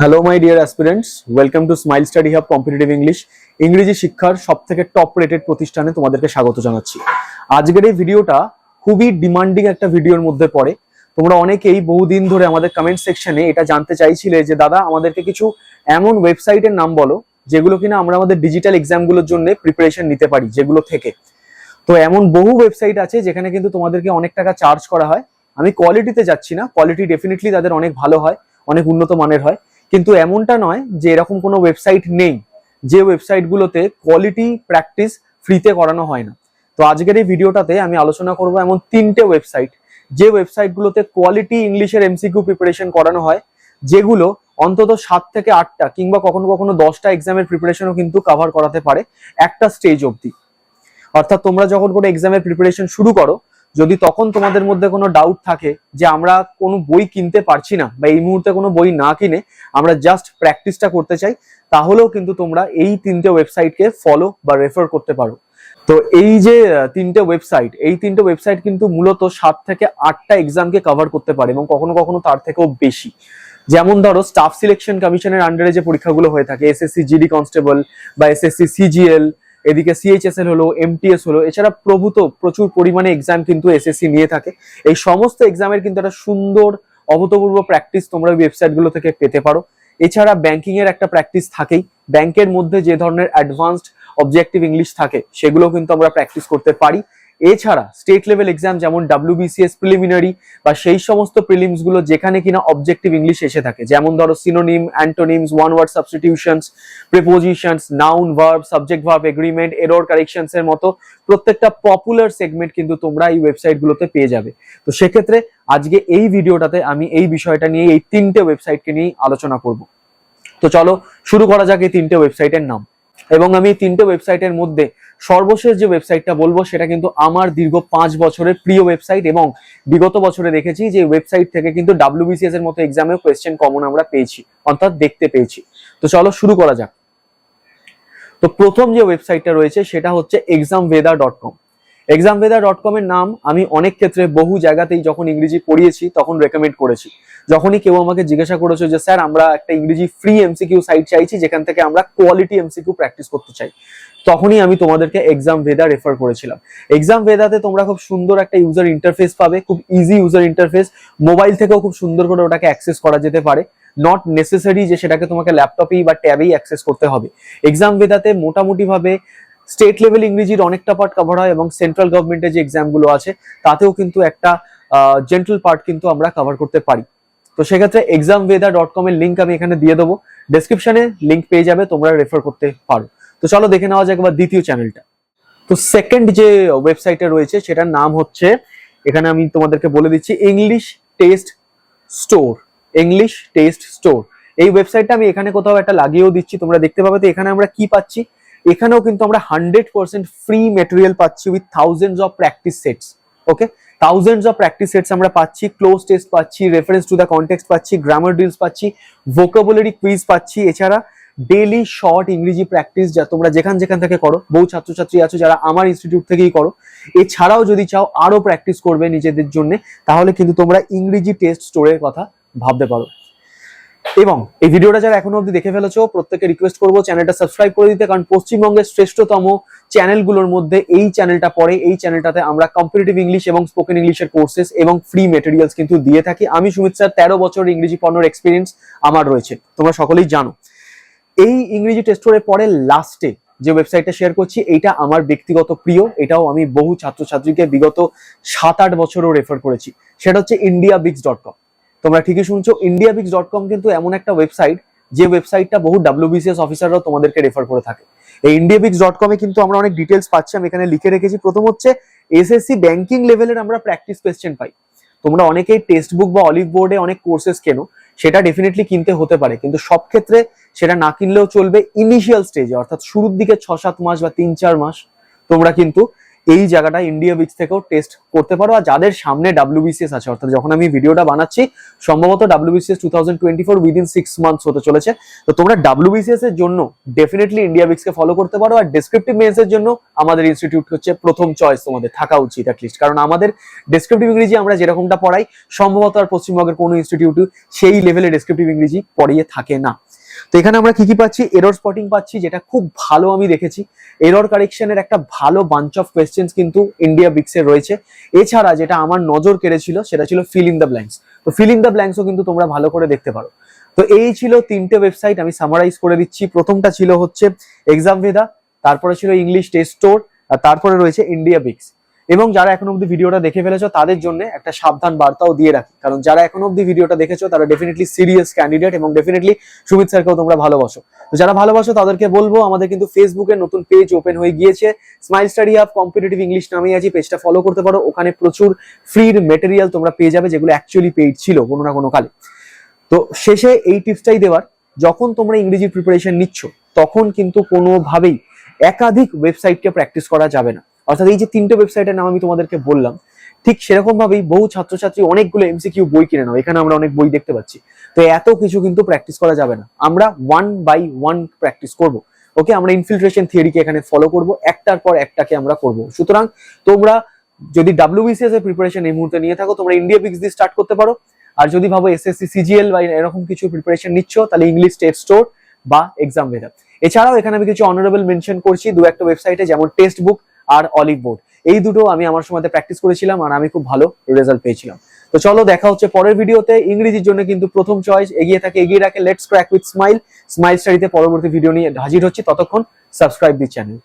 Hello my dear aspirants welcome to smile study hub competitive English ইংরেজি শিক্ষার সব থেকে টপ রেটেড প্রতিষ্ঠানে তোমাদেরকে স্বাগত জানাচ্ছি। আজকের এই ভিডিওটা খুবই ডিমান্ডিং একটা ভিডিওর মধ্যে পড়ে। তোমরা অনেকেই বহুদিন ধরে আমাদের কমেন্ট সেকশনে এটা জানতে চাইছিলে যে, দাদা, আমাদেরকে কিছু এমন ওয়েবসাইটের নাম বলো, যেগুলো কিনা আমরা আমাদের ডিজিটাল এক্সামগুলোর জন্য প্রিপারেশন নিতে পারি, যেগুলো থেকে। তো এমন বহু ওয়েবসাইট আছে যেখানে কিন্তু তোমাদেরকে অনেক টাকা চার্জ করা হয়। আমি কোয়ালিটিতে যাচ্ছি না। কোয়ালিটি ডেফিনেটলি তাদের অনেক ভালো হয়, অনেক উন্নত মানের হয়। কিন্তু এমনটা নয় যে এরকম কোনো ওয়েবসাইট নেই। যে ওয়েবসাইটগুলোতে কোয়ালিটি প্র্যাকটিস ফ্রিতে করানো হয় না। তো আজকের এই ভিডিওটাতে আমি আলোচনা করব এমন তিনটে ওয়েবসাইট যে ওয়েবসাইটগুলোতে কোয়ালিটি ইংলিশের এমসিকিউ প্রিপারেশন করানো হয়, যেগুলো অন্তত সাত থেকে আটটা কিংবা কখনো কখনো দশটা এক্সামের প্রিপারেশনও কিন্তু কভার করাতে পারে একটা স্টেজ অবধি। অর্থাৎ তোমরা যখন কোনো এক্সামের প্রিপারেশন শুরু করো যদি তখন তোমাদের মধ্যে কোনো ডাউট থাকে যে আমরা কোনো বই কিনতে পারছি না বা এই মুহূর্তে কোনো বই না কিনে আমরা জাস্ট প্র্যাকটিসটা করতে চাই, তাহলেও কিন্তু তোমরা এই তিনটে ওয়েবসাইটকে ফলো বা রেফার করতে পারো। তো এই যে তিনটে ওয়েবসাইট এই তিনটে ওয়েবসাইট কিন্তু মূলত সাত থেকে আটটা এক্সামকে কভার করতে পারে এবং কখনো কখনো তার থেকেও বেশি। যেমন ধরো স্টাফ সিলেকশন কমিশনের আন্ডারে যে পরীক্ষাগুলো হয়ে থাকে এসএসসি জিডি কনস্টেবল বা এসএসসি সিজিএল এদিকে সিএইচএসএল হলো এমটিএস হলো, এছাড়া প্রভূত প্রচুর পরিমাণে এক্সাম কিন্তু এসএসসি নিয়ে থাকে। এই সমস্ত এক্সামের কিন্তু একটা সুন্দর, অভূতপূর্ব প্র্যাকটিস তোমরা ওয়েবসাইটগুলো থেকে পেতে পারো। এছাড়া ব্যাংকিং এর একটা প্র্যাকটিস থাকেই। ব্যাংকের মধ্যে যে ধরনের অ্যাডভান্সড অবজেক্টিভ ইংলিশ থাকে, সেগুলো কিন্তু আমরা প্র্যাকটিস করতে পারি। এছাড়া স্টেট লেভেল এক্সাম যেমন ডাব্লিউবিসিএস প্রিলিমিনারি বা সেই সমস্ত প্রিলিমসগুলো যেখানে কিনা অবজেক্টিভ ইংলিশ এসে থাকে, যেমন ধরো synonym antonyms one word substitutions prepositions noun verb subject verb agreement error corrections এর মতো প্রত্যেকটা পপুলার সেগমেন্ট কিন্তু তোমরা এই ওয়েবসাইট গুলোতে পেয়ে যাবে। তো সেক্ষেত্রে আজকে এই ভিডিওটাতে আমি এই বিষয়টা নিয়ে, এই তিনটে ওয়েবসাইটকে নিয়ে আলোচনা করব। তো চলো শুরু করা যাক এই তিনটে ওয়েবসাইটের নাম। এবং আমি তিনটে ওয়েবসাইটের মধ্যে সর্বশেষ যে ওয়েবসাইটটা বলব, সেটা কিন্তু আমার দীর্ঘ পাঁচ বছরের প্রিয় ওয়েবসাইট এবং বিগত বছরে দেখেছি যে ওয়েবসাইট থেকে কিন্তু ডাব্লিউবিসিএস এর মতো এক্সামেও কোয়েশ্চেন কমন আমরা পেয়েছি, অর্থাৎ দেখতে পেয়েছি। তো চলো শুরু করা যাক। তো প্রথম যে ওয়েবসাইটটা রয়েছে, সেটা হচ্ছে exam Veda dot com exam Veda dot com এর নাম আমি অনেক ক্ষেত্রে বহু জায়গাতেই যখন ইংরেজি পড়িয়েছি, তখন রেকমেন্ড করেছি। যখনই কেউ আমাকে জিজ্ঞাসা করেছে যে, স্যার, আমরা একটা ইংরেজি ফ্রি এমসিকিউ সাইট চাইছি, যেখান থেকে আমরা কোয়ালিটি এমসিকিউ প্র্যাকটিস করতে চাই। তখনই আমি তোমাদেরকে এক্সাম ভেদা রেফার করেছিলাম। এক্সাম ভেদাতে তোমরা খুব সুন্দর একটা ইউজার ইন্টারফেস পাবে, খুব ইজি ইউজার ইন্টারফেস মোবাইল থেকেও খুব সুন্দর করে ওটাকে অ্যাক্সেস করা যেতে পারে। নট নেসেসারি যে সেটাকে তোমাকে ল্যাপটপেই বা ট্যাবেই অ্যাক্সেস করতে হবে। এক্সাম ভেদাতে মোটামুটি ভাবে স্টেট লেভেল ইংরেজির অনেকটা পার্ট কভার হয় এবং সেন্ট্রাল গভর্নমেন্টের যে এক্সামগুলো আছে, তাতেও কিন্তু একটা জেন্টাল পার্ট কিন্তু আমরা কভার করতে পারি। তো সেক্ষেত্রে এক্সাম ভেদা ডট কম এর লিঙ্ক আমি এখানে দিয়ে দেবো। ডেসক্রিপশনে লিঙ্ক পেয়ে যাবে, তোমরা রেফার করতে পারো। তো চলো দেখে নেওয়া যাক এবার দ্বিতীয় চ্যানেলটা তো সেকেন্ড যে ওয়েবসাইটটা রয়েছে, সেটার নাম হচ্ছে, এখানে আমি তোমাদেরকে বলে দিচ্ছি English test store English test store এই ওয়েবসাইটটা আমি এখানে কোথাও একটা লাগিয়েও দিচ্ছি, তোমরা দেখতে পাবে। তো এখানে আমরা কি পাচ্ছি? এখানেও কিন্তু আমরা হান্ড্রেড পার্সেন্ট ফ্রি মেটেরিয়াল পাচ্ছি with thousands of practice sets okay thousands of practice sets আমরা পাচ্ছি ক্লোজ টেস্ট পাচ্ছি রেফারেন্স টু দ্য কন্টেক্সট পাচ্ছি গ্রামার ডিলস পাচ্ছি ভোকাবুলারি কুইজ পাচ্ছি, এছাড়া ডেলি শর্ট ইংরেজি প্র্যাকটিস যা তোমরা যেখান যেখান থেকে করো, বহু ছাত্রছাত্রী আছো যারা আমার ইনস্টিটিউট থেকেই করো, এছাড়াও যদি চাও আরও প্র্যাকটিস করবে নিজেদের জন্য, তাহলে কিন্তু তোমরা ইংরেজি টেস্ট স্টোরের কথা ভাবতে পারো। এবং এই ভিডিওটা যারা এখনও অবধি দেখে ফেলেছো প্রত্যেকে রিকোয়েস্ট করব চ্যানেলটা সাবস্ক্রাইব করে দিতে, কারণ পশ্চিমবঙ্গের শ্রেষ্ঠতম চ্যানেলগুলোর মধ্যে এই চ্যানেলটা পড়ে। এই চ্যানেলটাতে আমরা কম্পিটিটিভ ইংলিশ এবং স্পোকেন ইংলিশের কোর্সেস এবং ফ্রি মেটেরিয়ালস কিন্তু দিয়ে থাকি। আমি সুমিত স্যার, তেরো বছর ইংরেজি পড়ানোর এক্সপিরিয়েন্স আমার রয়েছে। তোমরা সকলেই জানো। এই ইংরেজি টেস্টোরের পরে লাস্টে যে ওয়েবসাইটটা শেয়ার করছি এটা আমার ব্যক্তিগত প্রিয়। এটাও আমি বহু ছাত্রছাত্রীকে বিগত সাত আট বছরও রেফার করেছি। সেটা হচ্ছে ইন্ডিয়া বিক্স ডট কম তোমরা ঠিকই শুনছো ইন্ডিয়া বিক্স ডট কম কিন্তু এমন একটা ওয়েবসাইট যে ওয়েবসাইটটা বহু ডাব্লিউবিসিএস অফিসাররাও তোমাদেরকে রেফার করে থাকে। এই ইন্ডিয়া বিক্স ডট কমে কিন্তু আমরা অনেক ডিটেলস পাচ্ছি, আমি এখানে লিখে রেখেছি। প্রথম হচ্ছে এসএসসি ব্যাংকিং লেভেলের আমরা প্র্যাকটিস কোয়েশ্চেন পাই। তোমরা অনেকেই টেক্সট বুক বা অলিভ বোর্ডে অনেক কোর্সেস কেনো, সেটা ডেফিনেটলি কিনতে হতে পারে, কিন্তু সব ক্ষেত্রে সেটা না কিনলেও চলবে ইনিশিয়াল স্টেজে অর্থাৎ শুরুর দিকে ছ সাত মাস বা তিন চার মাস। তোমরা কিন্তু এই জায়গাটা ইন্ডিয়া বিক্স থেকেও টেস্ট করতে পারো। আর যাদের সামনে ডাব্লিউ ডাব্লিউবিসিএস আছে, অর্থাৎ যখন আমি ভিডিওটা বানাচ্ছি, সম্ভবত WBCS two thousand twenty four within six months হতে চলেছে। তো তোমরা ডাব্লিউবিসিএস এর জন্য ডেফিনেটলি ইন্ডিয়া বিক্সকে ফলো করতে পারো। আর ডেসক্রিপটিভ মেন্স এর জন্য আমাদের ইনস্টিটিউট হচ্ছে প্রথম চয়েস তোমাদের, থাকা উচিত অ্যাটলিস্ট কারণ আমাদের ডেসক্রিপটিভ ইংরেজি আমরা যেরকমটা পড়াই, সম্ভবত আর পশ্চিমবঙ্গের কোনো ইনস্টিটিউট সেই লেভেলে ডেসক্রিপটিভ ইংরেজি পড়িয়ে থাকে না। তো এখানে আমরা কি কি পাচ্ছি? এরর স্পটিং পাচ্ছি, যেটা খুব ভালো আমি দেখেছি। এরর কারেকশনের একটা ভালো বাঞ্চ অফ কোয়েশ্চেন্স কিন্তু ইন্ডিয়া বিক্সে রয়েছে। এছাড়া যেটা আমার নজর কেড়েছিল, সেটা ছিল ফিল ইন দ্য ব্ল্যাঙ্কস তো ফিল ইন দ্য ব্ল্যাঙ্কসও কিন্তু তোমরা ভালো করে দেখতে পারো। তো এই ছিল তিনটে ওয়েবসাইট আমি সামারাইজ করে দিচ্ছি। প্রথমটা ছিল হচ্ছে এক্সাম ভেদা তারপরে ছিল ইংলিশ টেস্ট স্টোর আর তারপরে রয়েছে ইন্ডিয়া বিক্স এবং যারা এখনও অব্দি ভিডিওটা দেখে ফেলেছো, তাদের জন্য একটা সাবধান বার্তাও দিয়ে রাখি। কারণ যারা এখন অব্দি ভিডিওটা দেখেছ, তারা ডেফিনেটলি সিরিয়াস ক্যান্ডিডেট এবং ডেফিনেটলি সুমিত স্যারকেও তোমরা ভালোবাসো। তো যারা ভালোবাসো, তাদেরকে বলব, আমাদের কিন্তু ফেসবুকে নতুন পেজ ওপেন হয়ে গিয়েছে। Smile study hub competitive English নামে আছে পেজটা ফলো করতে পারো। ওখানে প্রচুর ফ্রির মেটেরিয়াল তোমরা পেয়ে যাবে, যেগুলো অ্যাকচুয়ালি পেইড ছিল কোনো না কোনো কালে। তো শেষে এই টিপসটাই দেওয়ার, যখন তোমরা ইংরেজি প্রিপারেশন নিচ্ছ, তখন কিন্তু কোনোভাবেই একাধিক ওয়েবসাইটকে প্র্যাকটিস করা যাবে না। অর্থাৎ এই যে তিনটে ওয়েবসাইটের নাম আমি তোমাদেরকে বললাম, ঠিক সেরকম ভাবেই বহু ছাত্রছাত্রী অনেকগুলো এমসিকিউ বই কিনে নাও। এখানে আমরা অনেক বই দেখতে পাচ্ছি। তো এত কিছু কিন্তু প্র্যাকটিস করা যাবে না। আমরা ওয়ান বাই ওয়ান প্র্যাকটিস করব। ওকে আমরা ইনফিল্ট্রেশন থিওরিকে এখানে ফলো করব। একটার পর একটাকে আমরা করব। সুতরাং তোমরা যদি ডাব্লিউবিসিএস এর প্রিপারেশন এই মুহূর্তে নিয়ে থাকো, তোমরা ইন্ডিয়া বিক্স দিয়ে স্টার্ট করতে পারো। আর যদি ভাবো এসএসসি সিজিএল বা এরকম কিছু প্রিপারেশন নিচ্ছ, তাহলে ইংলিশ টেস্ট স্টোর বা এক্সাম ভেদা এছাড়াও এখানে আমি কিছু অনারেবল মেনশন করছি। দু একটা ওয়েবসাইটে যেমন টেক্সট বুক আর অলিভ বোর্ড এই দুটো আমি আমার সময় প্র্যাকটিস করেছিলাম আর আমি খুব ভালো রেজাল্ট পেয়েছিলাম। তো চলো দেখা হচ্ছে পরের ভিডিওতে ইংরেজির জন্য কিন্তু প্রথম চয়েস এগিয়ে থাকে, এগিয়ে রাখে। Let's crack with smile smile স্টাডিতে পরবর্তী ভিডিও নিয়ে হাজির হচ্ছে। ততক্ষণ সাবস্ক্রাইব দি চ্যানেল